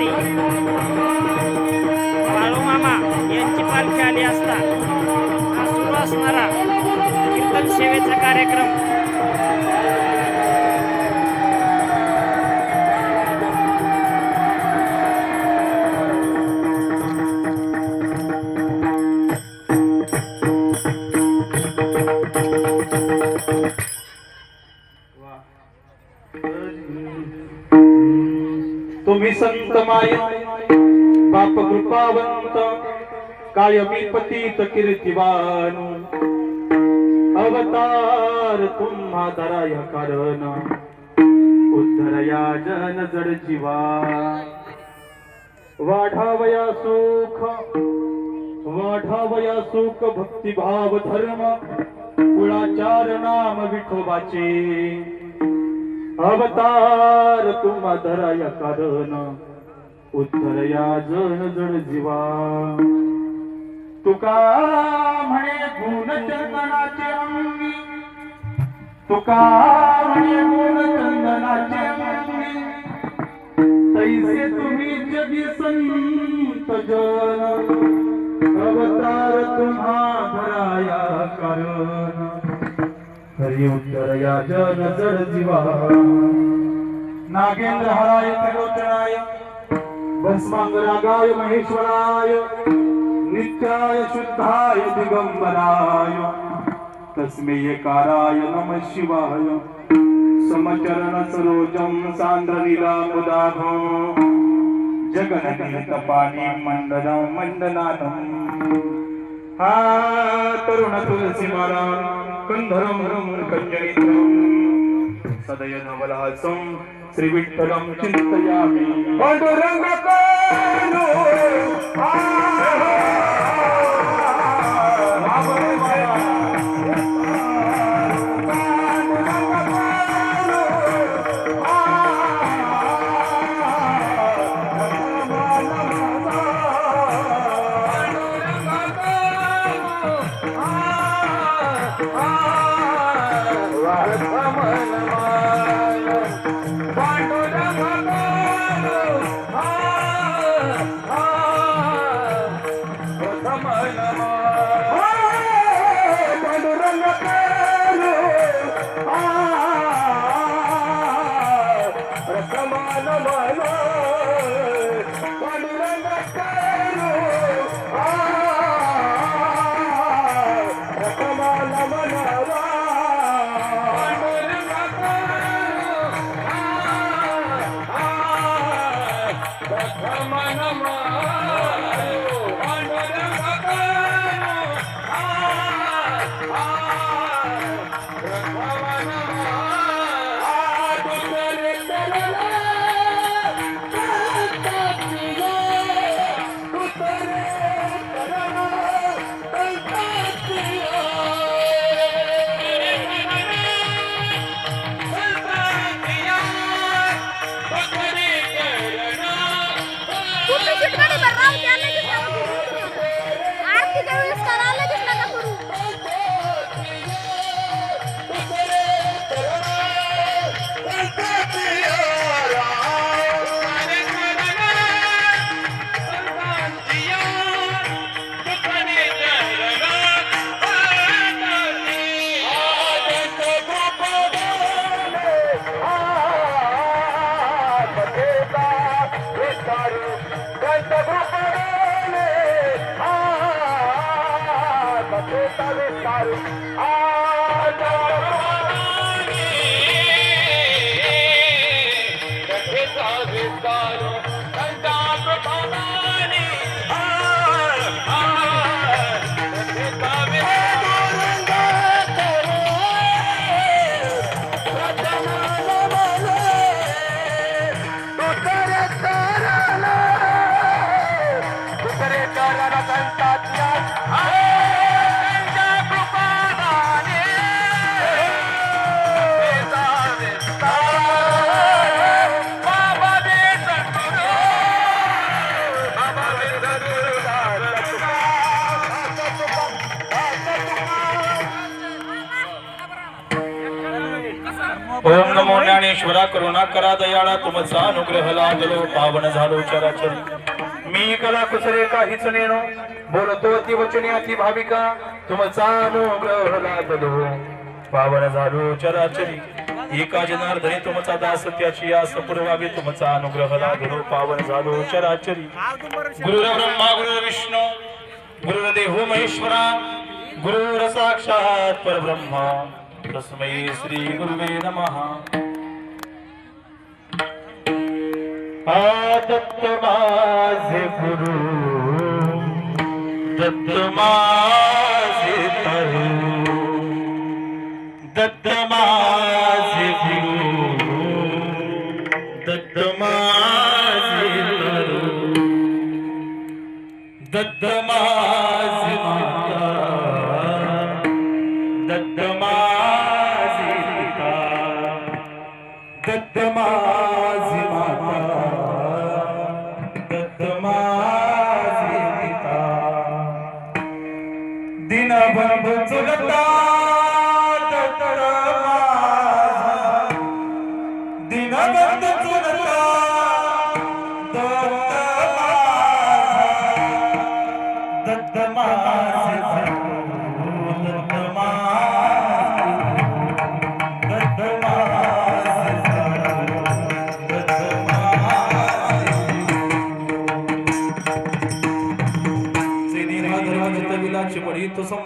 येथील संख्या आली असता. हा सुरू असणारा कीर्तन सेवेचा कार्यक्रम. तुम्ही संत माय बाप कृपावंत. कायमी पतित कीर्तिवान. अवतार तुम्हा दराय कारण. उद्धरया जन जड जीवा वाढावया सुख वाढावया सुख भक्तिभाव धर्म. कुळाचार नाम विठोबाचे. अवतार तुम्हा धराया कारण. उद्धरया जन जड जीवा तुका म्हणे गुण चंदनाचे अंगी. तुका म्हणे गुण चंदनाचे अंगी. तैसे तुम्ही जगी संत जन. अवतार तुम्हा धराया कारण. हरि उत्तरया जन जड जीवा नागेंद्र हराय त्रिलोचनाय भस्मांगरागाय महेश्वराय. नित्याय शुद्धाय दिगंबराय। तस्मै एकाराय नम शिवाय। समचरण सरोजम सांद्र लीलामुदाभं जगननीत पाणी हा तरुण तुलसी माला कंधरम कंजनित्रम सदय सदयनवलः सं श्रीविठ्ठलं चिन्तयामि पाण्डुरङ्गकालो Come on, come on. তার ज्ञानेश्वरा करुणा करा दयाळा तुमचा अनुग्रह लागलो पावन झालो चराचर. मी कला कुसरे काहीच नेनो बोलतो अति वचने अति भाविका तुमचा अनुग्रह लागलो पावन झालो चराचरी एका जनार्दने तुमचा दास त्याची आस पुरवावी तुमचा अनुग्रह लागलो पावन झालो चराचरी. गुरुर ब्रह्मा गुरु विष्णू गुरुर्देहो महेश्वरा गुरुर साक्षात परब्रह्मा. तस्मै श्री गुरुवे नमः. दत्त माझे गुरु दत्त माझे तरु दत्त माझे गुरु दत्त माझे तरु दत्त माझे माता दत्त माझे पिता दत्त माझे